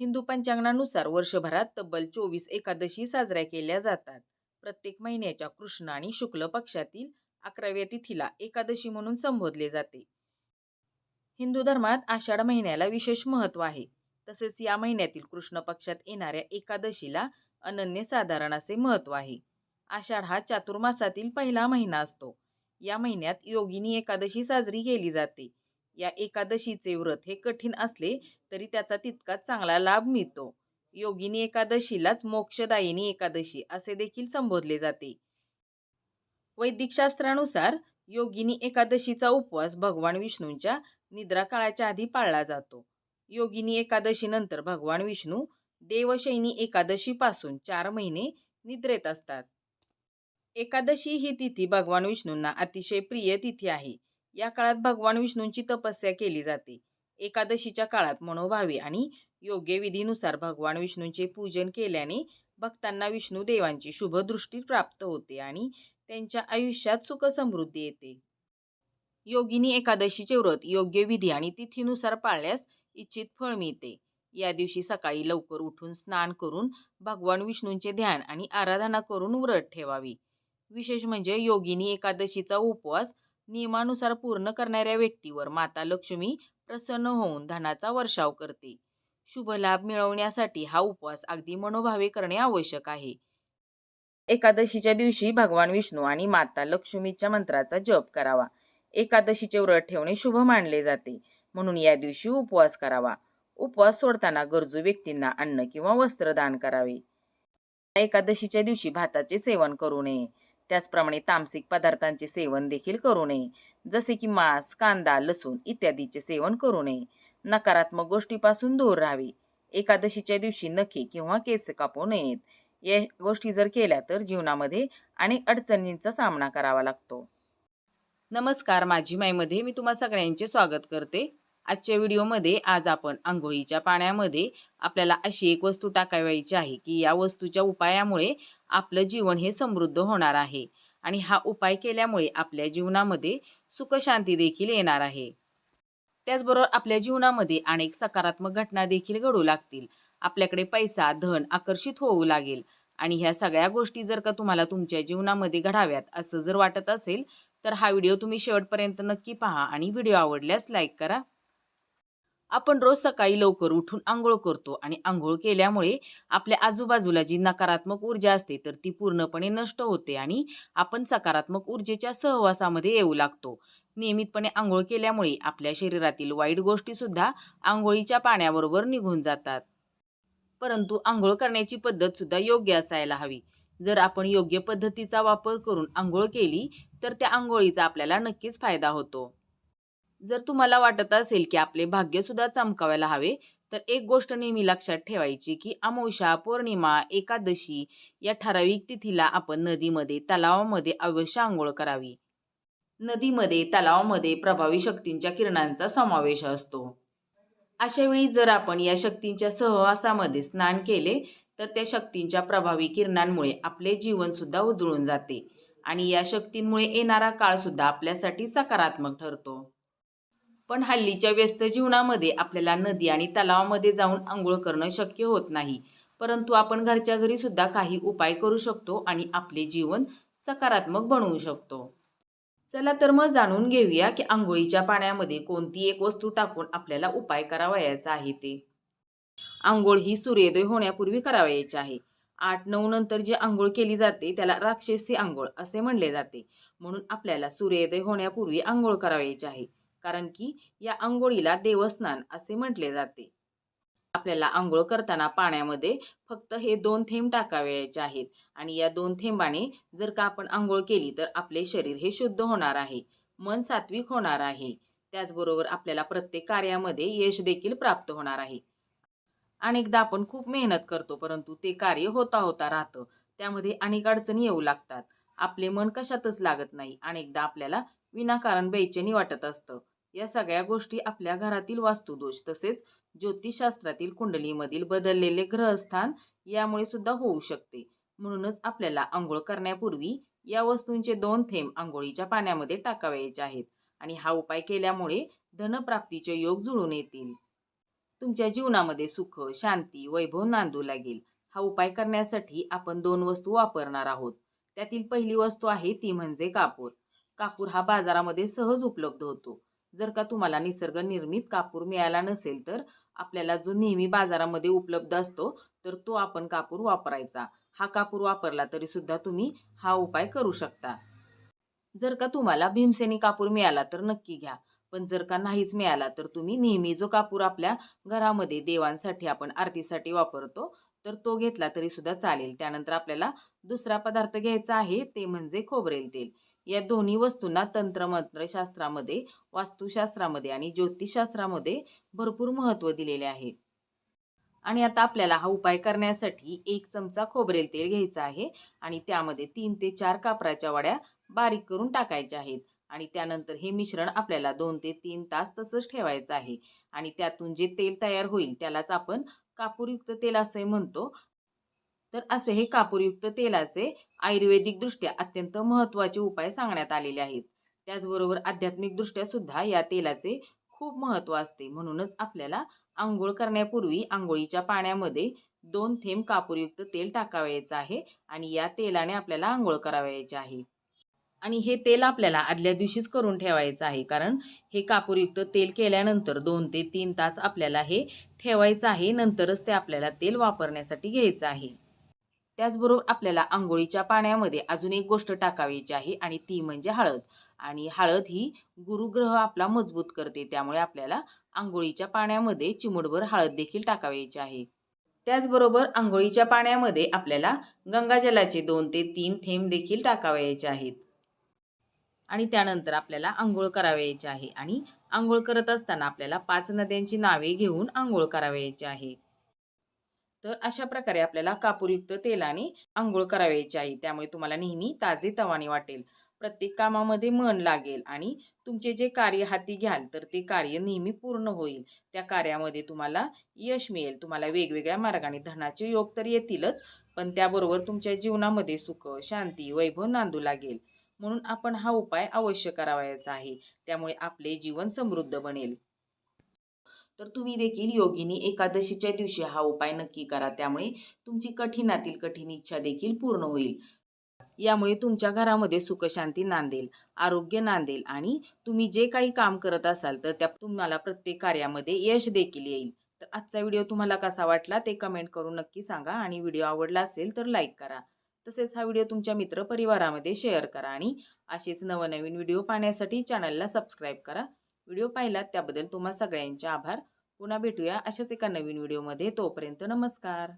हिंदू पंचांगानुसार वर्षभरात तब्बल चोवीस एकादशी साजऱ्या केल्या जातात. प्रत्येक महिन्याच्या कृष्ण आणि शुक्ल पक्षातील अकराव्या तिथीला एकादशी म्हणून संबोधले जाते. हिंदू धर्मात आषाढ महिन्याला विशेष महत्त्व आहे. तसेच या महिन्यातील कृष्ण पक्षात येणाऱ्या एकादशीला अनन्यसाधारण असे महत्त्व आहे. आषाढ हा चातुर्मासातील पहिला महिना असतो. या महिन्यात योगिनी एकादशी साजरी केली जाते. या एकादशीचे व्रत हे कठीण असले तरी त्याचा तितकाच चांगला लाभ मिळतो. योगिनी एकादशीलाच मोक्षदायिनी एकादशी असे देखील संबोधले जाते. वैदिक शास्त्रानुसार योगिनी एकादशीचा उपवास भगवान विष्णूंच्या निद्रा काळाच्या आधी पाळला जातो. योगिनी एकादशीनंतर भगवान विष्णू देवशैनी एकादशीपासून चार महिने निद्रेत असतात. एकादशी ही तिथी भगवान विष्णूंना अतिशय प्रिय तिथी आहे. या काळात भगवान विष्णूंची तपस्या केली जाते. एकादशीच्या काळात मनोभावे आणि योग्य विधीनुसार भगवान विष्णूंचे पूजन केल्याने भक्तांना विष्णू देवांची शुभदृष्टी प्राप्त होते आणि त्यांच्या आयुष्यात सुख समृद्धी येते. योगिनी एकादशीचे व्रत योग्य विधी आणि तिथीनुसार पाळल्यास इच्छित फळ मिळते. या दिवशी सकाळी लवकर उठून स्नान करून भगवान विष्णूंचे ध्यान आणि आराधना करून व्रत ठेवावी विशेष म्हणजे योगिनी एकादशीचा उपवास नियमानुसार पूर्ण करणाऱ्या व्यक्तीवर माता लक्ष्मी प्रसन्न होऊन धनाचा वर्षाव करते. शुभ लाभ मिळवण्यासाठी हा उपवास अगदी मनोभावे करणे आवश्यक आहे. एकादशीच्या दिवशी भगवान विष्णू आणि माता लक्ष्मीच्या मंत्राचा जप करावा. एकादशीचे व्रत ठेवणे शुभ मानले जाते म्हणून या दिवशी उपवास करावा. उपवास सोडताना गरजू व्यक्तींना अन्न किंवा वस्त्र दान करावे. एकादशीच्या दिवशी भाताचे सेवन करू नये. त्याचप्रमाणे तामसिक पदार्थांचे सेवन देखील करू नये. जसे की मांस, कांदा, लसूण इत्यादीचे सेवन करू नये. नकारात्मक गोष्टीपासून दूर राहावे. एकादशीच्या दिवशी नखे किंवा केस कापू नयेत. या गोष्टी जर केल्या तर जीवनामध्ये अनेक अडचणींचा सामना करावा लागतो. नमस्कार माझी माईमध्ये मी तुम्हा सगळ्यांचे स्वागत करते. आजच्या व्हिडिओमध्ये आज आपण आंघोळीच्या पाण्यामध्ये आपल्याला अशी एक वस्तू टाकावायची आहे की या वस्तूच्या उपायामुळे आपलं जीवन हे समृद्ध होणार आहे आणि हा उपाय केल्यामुळे आपल्या जीवनामध्ये सुखशांती देखील येणार आहे. त्याचबरोबर आपल्या जीवनामध्ये अनेक सकारात्मक घटना देखील घडू लागतील. आपल्याकडे पैसा, धन आकर्षित होऊ लागेल आणि ह्या सगळ्या गोष्टी जर का तुम्हाला तुमच्या जीवनामध्ये घडाव्यात असं जर वाटत असेल तर हा व्हिडिओ तुम्ही शेवटपर्यंत नक्की पहा आणि व्हिडिओ आवडल्यास लाईक करा. आपण रोज सकाळी लवकर उठून आंघोळ करतो आणि आंघोळ केल्यामुळे आपल्या आजूबाजूला जी नकारात्मक ऊर्जा असते तर ती पूर्णपणे नष्ट होते आणि आपण सकारात्मक ऊर्जेच्या सहवासामध्ये येऊ लागतो. नियमितपणे आंघोळ केल्यामुळे आपल्या शरीरातील वाईट गोष्टीसुद्धा आंघोळीच्या पाण्याबरोबर निघून जातात. परंतु आंघोळ करण्याची पद्धतसुद्धा योग्य असायला हवी. जर आपण योग्य पद्धतीचा वापर करून आंघोळ केली तर त्या आंघोळीचा आपल्याला नक्कीच फायदा होतो. जर तुम्हाला वाटत असेल की आपले भाग्यसुद्धा चमकावायला हवे तर एक गोष्ट नेहमी लक्षात ठेवायची की अमावस्या, पौर्णिमा, एकादशी या ठराविक तिथीला आपण नदीमध्ये, तलावामध्ये अवश्य आंघोळ करावी. नदीमध्ये, तलावामध्ये प्रभावी शक्तींच्या किरणांचा समावेश असतो. अशा वेळी जर आपण या शक्तींच्या सहवासामध्ये स्नान केले तर त्या शक्तींच्या प्रभावी किरणांमुळे आपले जीवनसुद्धा उजळून जाते आणि या शक्तींमुळे येणारा काळसुद्धा आपल्यासाठी सकारात्मक ठरतो. पण हल्लीच्या व्यस्त जीवनामध्ये आपल्याला नदी आणि तलावामध्ये जाऊन आंघोळ करणं शक्य होत नाही. परंतु आपण घरच्या घरी सुद्धा काही उपाय करू शकतो आणि आपले जीवन सकारात्मक बनवू शकतो. चला तर मग जाणून घेऊया की आंघोळीच्या पाण्यामध्ये कोणती एक वस्तू टाकून आपल्याला उपाय करावयाचा आहे ते. आंघोळ ही सूर्योदय होण्यापूर्वी करावयाची आहे. आठ नऊ नंतर जी आंघोळ केली जाते त्याला राक्षसी आंघोळ असे म्हणले जाते. म्हणून आपल्याला सूर्योदय होण्यापूर्वी आंघोळ करावयाची आहे. कारण की या आंघोळीला देवस्नान असे म्हटले जाते. आपल्याला आंघोळ करताना पाण्यामध्ये फक्त हे दोन थेंब टाकावयाचे आहेत आणि या दोन थेंबाने जर का आपण आंघोळ केली तर आपले शरीर हे शुद्ध होणार आहे. मन सात्विक होणार आहे. त्याचबरोबर आपल्याला प्रत्येक कार्यामध्ये यश देखील प्राप्त होणार आहे. अनेकदा आपण खूप मेहनत करतो परंतु ते कार्य होता होता राहतं. त्यामध्ये अनेक अडचणी येऊ लागतात. आपले मन कशातच लागत नाही. अनेकदा आपल्याला विनाकारण बेचैनी वाटत असतं. या सगळ्या गोष्टी आपल्या घरातील वास्तुदोष तसेच ज्योतिषशास्त्रातील कुंडलीमधील बदललेले ग्रहस्थान यामुळे सुद्धा होऊ शकते. म्हणूनच आपल्याला आंघोळ करण्यापूर्वी या वस्तूंचे दोन थेंब आंघोळीच्या पाण्यामध्ये टाकावयाचे आहेत आणि हा उपाय केल्यामुळे धनप्राप्तीचे योग जुळून येतील. तुमच्या जीवनामध्ये सुख शांती वैभव नांदू लागेल हा उपाय करण्यासाठी आपण दोन वस्तू वापरणार आहोत त्यातील पहिली वस्तू आहे ती म्हणजे कापूर कापूर हा बाजारामध्ये सहज उपलब्ध होतो जर का तुम्हाला निसर्ग निर्मित कापूर मिळाला नसेल तर आपल्याला जो नेहमी बाजारामध्ये उपलब्ध असतो तर तो आपण कापूर वापरायचा. हा कापूर वापरला तरी सुद्धा तुम्ही हा उपाय करू शकता. जर का तुम्हाला भीमसेनी कापूर मिळाला तर नक्की घ्या. पण जर का नाहीच मिळाला तर तुम्ही नेहमी जो कापूर आपल्या घरामध्ये देवांसाठी आपण आरतीसाठी वापरतो तर तो घेतला तरी सुद्धा चालेल. त्यानंतर आपल्याला दुसरा पदार्थ घ्यायचा आहे ते म्हणजे खोबरेल तेल. या दोन्ही वस्तूंना तंत्रमंत्रशास्त्रामध्ये वास्तुशास्त्रामध्ये आणि ज्योतिषशास्त्रामध्ये भरपूर महत्त्व दिलेले आहे. आणि आता आपल्याला हा उपाय करण्यासाठी एक चमचा खोबरेल तेल घ्यायचं आहे आणि त्यामध्ये तीन ते चार कापराच्या वड्या बारीक करून टाकायच्या आहेत. आणि त्यानंतर हे मिश्रण आपल्याला दोन ते तीन तास तसंच ठेवायचं आहे. आणि त्यातून जे तेल तयार होईल त्यालाच आपण कापूरयुक्त तेल असे म्हणतो. तर असे हे कापूरयुक्त तेलाचे आयुर्वेदिकदृष्ट्या अत्यंत महत्त्वाचे उपाय सांगण्यात आलेले आहेत. त्याचबरोबर आध्यात्मिकदृष्ट्या सुद्धा या तेलाचे खूप महत्त्व असते. म्हणूनच आपल्याला आंघोळ करण्यापूर्वी आंघोळीच्या पाण्यामध्ये दोन थेंब कापूरयुक्त तेल टाकावयाचं आहे आणि या तेलाने आपल्याला आंघोळ करावयाची आहे. आणि हे तेल आपल्याला आदल्या दिवशीच करून ठेवायचं आहे. कारण हे कापूरयुक्त तेल केल्यानंतर दोन ते तीन तास आपल्याला हे ठेवायचं आहे. नंतरच ते आपल्याला तेल वापरण्यासाठी घ्यायचं आहे. त्याचबरोबर आपल्याला आंघोळीच्या पाण्यामध्ये अजून एक गोष्ट टाकावीची आहे आणि ती म्हणजे हळद. आणि हळद ही गुरुग्रह आपला मजबूत करते त्यामुळे आपल्याला आंघोळीच्या पाण्यामध्ये चिमुडभर हळद देखील टाकावायची आहे. त्याचबरोबर आंघोळीच्या पाण्यामध्ये आपल्याला गंगाजलाचे दोन ते तीन थेंब देखील टाकावायचे आहेत. आणि त्यानंतर आपल्याला आंघोळ करावायची आहे आणि आंघोळ करत असताना आपल्याला पाच नद्यांची नावे घेऊन आंघोळ करावायची आहे. तर अशा प्रकारे आपल्याला कापूरयुक्त तेलाने आंघोळ करावायची आहे. त्यामुळे तुम्हाला नेहमी ताजे तवाने वाटेल. प्रत्येक कामामध्ये मन लागेल आणि तुमचे जे कार्य हाती घ्याल तर ते कार्य नेहमी पूर्ण होईल. त्या कार्यामध्ये तुम्हाला यश मिळेल. तुम्हाला वेगवेगळ्या मार्गाने धनाचे योग तर येतीलच पण त्याबरोबर तुमच्या जीवनामध्ये सुख शांती वैभव नांदू लागेल. म्हणून आपण हा उपाय अवश्य करावायचा आहे. त्यामुळे आपले जीवन समृद्ध बनेल. तर तुम्ही देखील योगिनी एकादशीच्या दिवशी हा उपाय नक्की करा. त्यामुळे तुमची कठीणातील कठीण इच्छा देखील पूर्ण होईल. यामुळे तुमच्या घरामध्ये सुखशांती नांदेल आरोग्य नांदेल आणि तुम्ही जे काही काम करत असाल तर त्या तुम्हाला प्रत्येक कार्यामध्ये यश देखील येईल. तर आजचा व्हिडिओ तुम्हाला कसा वाटला ते कमेंट करून नक्की सांगा आणि व्हिडिओ आवडला असेल तर लाईक करा. तसेच हा व्हिडिओ तुमच्या मित्रपरिवारामध्ये शेअर करा आणि असेच नवनवीन व्हिडिओ पाहण्यासाठी चॅनलला सबस्क्राईब करा. व्हिडिओ पाहिलात त्याबद्दल तुम्हा सगळ्यांचे आभार. पुन्हा भेटूया अशाच एका नवीन व्हिडिओमध्ये. तोपर्यंत नमस्कार.